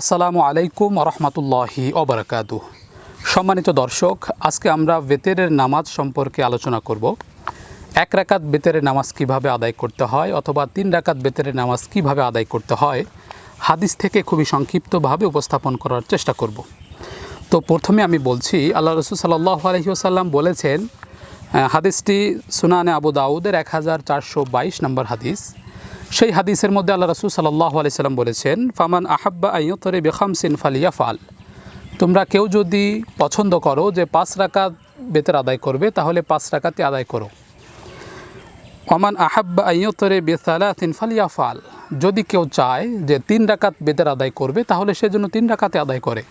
আসসালামু আলাইকুম রহমতুল্লাহি অবরাকাতু সম্মানিত দর্শক, আজকে আমরা বেতেরের নামাজ সম্পর্কে আলোচনা করব। এক রাকাত বেতেরের নামাজ কীভাবে আদায় করতে হয় অথবা তিন রাকাত বেতেরের নামাজ কীভাবে আদায় করতে হয়, হাদিস থেকে খুবই সংক্ষিপ্তভাবে উপস্থাপন করার চেষ্টা করব। তো প্রথমে আমি বলছি, আল্লাহ রসুল সাল্লাহ আলহিউসাল্লাম বলেছেন হাদিসটি সুনানে আবু দাউদের এক হাজার চারশো বাইশ নম্বর হাদিস। সেই হাদিসের মধ্যে আল্লাহ রসুল সাল্লাহ আলাইসাল্লাম বলেছেন, ফামান আহাব্বা আইয়তরে বেখামসিন ফালিয়া ফাল তোমরা কেউ যদি পছন্দ করো যে পাঁচ রাকাত বেতের আদায় করবে, তাহলে পাঁচ রাকাতে আদায় করো। অমান আহাব্বা আইয়তরে বেসালাতিন ফালিয়া ফাল যদি কেউ চায় যে তিন রাকাত বেতের আদায় করবে, তাহলে সেজন্য তিন রাকাতে আদায় করে।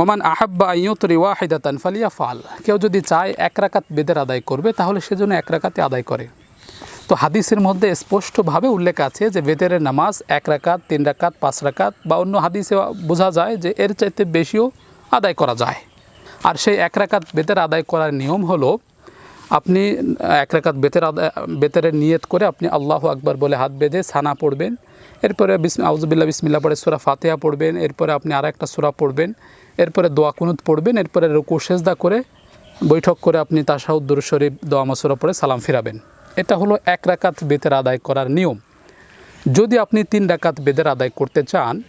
ওমান আহাব্বা আইয়তরি ওয়াহিদাতান ফালিয়া ফাল কেউ যদি চায় এক রাকাত বেদের আদায় করবে, তাহলে সেজন্য এক রাকাতে আদায় করে। তো হাদিসের মধ্যে স্পষ্টভাবে উল্লেখ আছে যে বেতেরের নামাজ এক রাকাত, তিন রাকাত, পাঁচ রাকাত বা অন্য হাদিসে বোঝা যায় যে এর চাইতে বেশিও আদায় করা যায়। আর সেই এক রাকাত বেতের আদায় করার নিয়ম হলো, আপনি এক রাকাত বেতের আদায় বেতেরের নিয়ত করে আপনি আল্লাহ আকবার বলে হাত বেঁধে ছানা পড়বেন। এরপরে আউজবিল্লা বিসমিল্লা পরে সুরা ফাতেহা পড়বেন। এরপরে আপনি আর একটা সুরা পড়বেন। এরপরে দোয়া কুনুত পড়বেন। এরপরে রুকু সেজদা করে বৈঠক করে আপনি তাসাউদ্দুর শরীফ, দোয়া মাসুরা পড়ে সালাম ফিরাবেন। এটা হলো এক রাকাত বেতের আদায় করার নিয়ম। যদি আপনি তিন রাকাত বেদের আদায় করতে চান,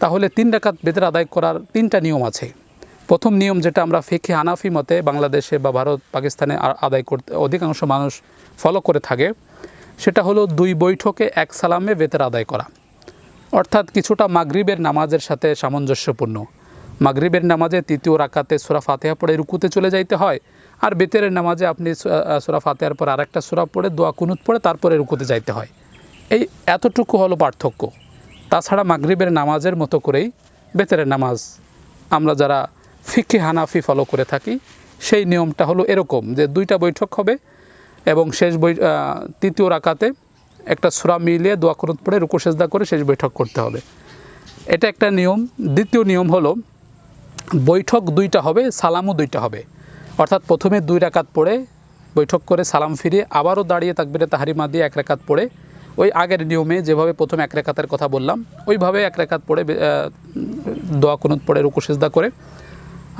তাহলে তিন রাকাত বেদের আদায় করার তিনটা নিয়ম আছে। প্রথম নিয়ম যেটা আমরা ফেকে হানাফি মতে বাংলাদেশে বা ভারত, পাকিস্তানে আদায় করতে, অধিকাংশ মানুষ ফলো করে থাকে, সেটা হলো দুই বৈঠকে এক সালামে বেতের আদায় করা। অর্থাৎ কিছুটা মাগরিবের নামাজের সাথে সামঞ্জস্যপূর্ণ। মাগরিবের নামাজে তৃতীয় রাকাতে সুরা ফাতেহা পড়ে রুকুতে চলে যাইতে হয় আর বেতেরের নামাজে আপনি সুরা ফাতেহার পর আরেকটা সুরা পড়ে, দোয়া কুনুত পড়ে, তারপরে রুকুতে যাইতে হয়। এই এতটুকু হলো পার্থক্য। তাছাড়া মাগরিবের নামাজের মতো করেই বেতেরের নামাজ আমরা যারা ফিকে হানাফি ফলো করে থাকি, সেই নিয়মটা হলো এরকম যে দুইটা বৈঠক হবে এবং শেষ বৈ তৃতীয় রাকাতে একটা সুরা মিলিয়ে দোয়া কুনুত পড়ে, রুকু সেজদা করে শেষ বৈঠক করতে হবে। এটা একটা নিয়ম। দ্বিতীয় নিয়ম হলো বৈঠক দুইটা হবে, সালামও দুইটা হবে। অর্থাৎ প্রথমে দুই রাকাত পড়ে বৈঠক করে সালাম ফিরিয়ে আবারও দাঁড়িয়ে তাকবিরে তাহারিমা দিয়ে এক রাকাত পড়ে। ওই আগের নিয়মে যেভাবে প্রথমে এক রেখাতের কথা বললাম, ওইভাবে এক রেখাত পড়ে দোয়া কুনুত পড়ে, রুকু, সেজদা করে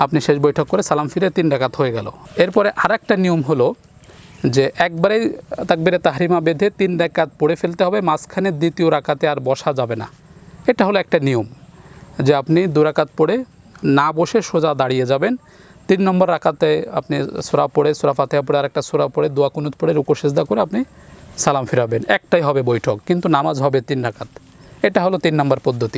আপনি শেষ বৈঠক করে সালাম ফিরে তিন রাকাত হয়ে গেল। এরপরে আরেকটা নিয়ম হলো যে একবারেই তাকবিরে তাহরিমা বেঁধে তিন রাকাত পড়ে ফেলতে হবে, মাঝখানে দ্বিতীয় রাকাতে আর বসা যাবে না। এটা হলো একটা নিয়ম যে আপনি দু রাকাত পড়ে না বসে সোজা দাঁড়িয়ে যাবেন তিন নম্বর রাকাতে আপনি সোরা পড়ে, সোরা ফাতেহা পড়ে, আরেকটা সোরা পড়ে, দোয়া কুনুত পড়ে রুকো সেজদা করে আপনি সালাম ফিরাবেন। একটাই হবে বৈঠক, কিন্তু নামাজ হবে তিন রাকাত। এটা হলো তিন নম্বর পদ্ধতি।